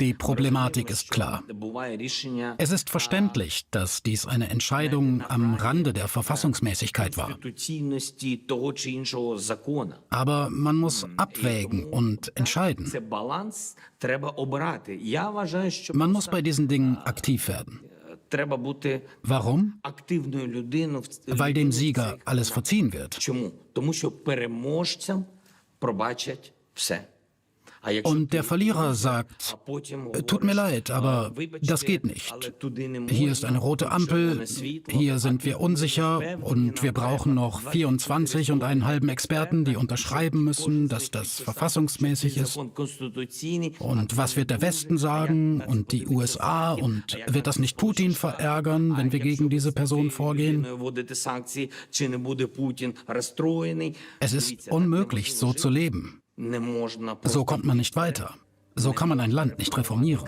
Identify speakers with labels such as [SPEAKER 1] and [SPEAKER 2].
[SPEAKER 1] Die Problematik ist klar. Es ist verständlich, dass dies eine Entscheidung am Rande der Verfassungsmäßigkeit war. Aber man muss abwägen und entscheiden. Man muss bei diesen Dingen aktiv werden. Warum? Weil dem Sieger alles verziehen wird. Und der Verlierer sagt, tut mir leid, aber das geht nicht. Hier ist eine rote Ampel, hier sind wir unsicher und wir brauchen noch 24 und einen halben Experten, die unterschreiben müssen, dass das verfassungsmäßig ist. Und was wird der Westen sagen und die USA und wird das nicht Putin verärgern, wenn wir gegen diese Person vorgehen? Es ist unmöglich, so zu leben. So kommt man nicht weiter. So kann man ein Land nicht reformieren.